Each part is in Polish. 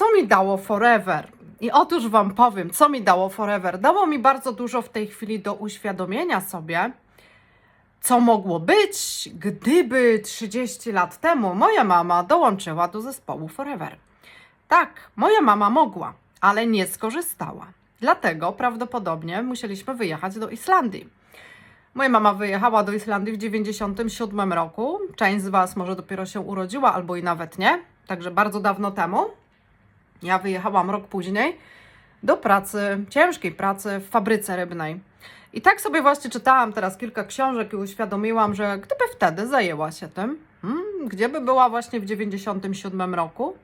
co mi dało Forever? I otóż Wam powiem, co mi dało Forever. Dało mi bardzo dużo w tej chwili do uświadomienia sobie, co mogło być, gdyby 30 lat temu moja mama dołączyła do zespołu Forever. Tak, moja mama mogła, ale nie skorzystała. Dlatego prawdopodobnie musieliśmy wyjechać do Islandii. Moja mama wyjechała do Islandii w 97 roku. Część z Was może dopiero się urodziła, albo i nawet nie. Także bardzo dawno temu. Ja wyjechałam rok później do pracy, ciężkiej pracy w fabryce rybnej. I tak sobie właśnie czytałam teraz kilka książek i uświadomiłam, że gdyby wtedy zajęła się tym, hmm, gdzie by była właśnie w 97 roku?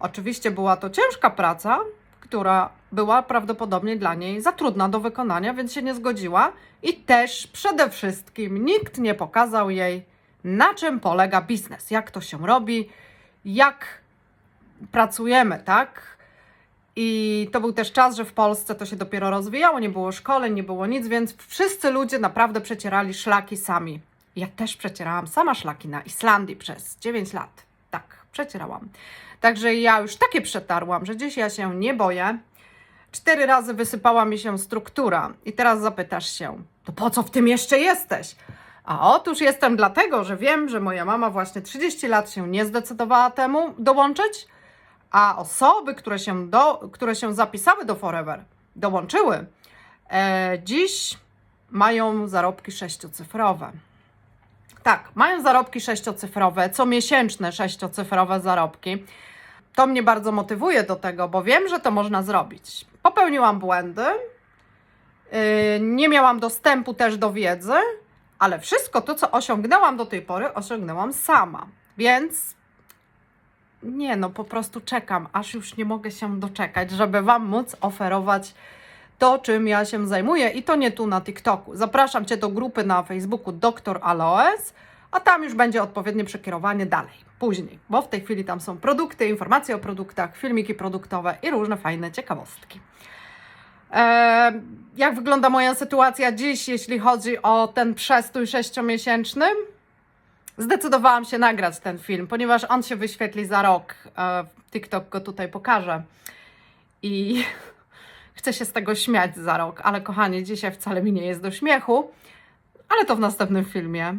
Oczywiście była to ciężka praca, która była prawdopodobnie dla niej za trudna do wykonania, więc się nie zgodziła. I też przede wszystkim nikt nie pokazał jej, na czym polega biznes, jak to się robi, jak pracujemy, tak? I to był też czas, że w Polsce to się dopiero rozwijało, nie było szkoleń, nie było nic, więc wszyscy ludzie naprawdę przecierali szlaki sami. Ja też przecierałam sama szlaki na Islandii przez 9 lat. Tak, przecierałam. Także ja już takie przetarłam, że dziś ja się nie boję. Cztery razy wysypała mi się struktura. I teraz zapytasz się, to po co w tym jeszcze jesteś? A otóż jestem dlatego, że wiem, że moja mama właśnie 30 lat się nie zdecydowała temu dołączyć, a osoby, które się, do, które się zapisały do Forever, dołączyły, e, dziś mają zarobki sześciocyfrowe. Tak, mają zarobki sześciocyfrowe, comiesięczne sześciocyfrowe zarobki. To mnie bardzo motywuje do tego, bo wiem, że to można zrobić. Popełniłam błędy, yy, nie miałam dostępu też do wiedzy, ale wszystko to, co osiągnęłam do tej pory, osiągnęłam sama. Więc nie, no po prostu czekam, aż już nie mogę się doczekać, żeby Wam móc oferować to, czym ja się zajmuję i to nie tu na TikToku. Zapraszam Cię do grupy na Facebooku Dr. Aloes, a tam już będzie odpowiednie przekierowanie dalej, później, bo w tej chwili tam są produkty, informacje o produktach, filmiki produktowe i różne fajne ciekawostki. Jak wygląda moja sytuacja dziś, jeśli chodzi o ten przestój sześciomiesięczny? Zdecydowałam się nagrać ten film, ponieważ on się wyświetli za rok. E, TikTok go tutaj pokaże. I chcę się z tego śmiać za rok, ale kochanie, dzisiaj wcale mi nie jest do śmiechu, ale to w następnym filmie.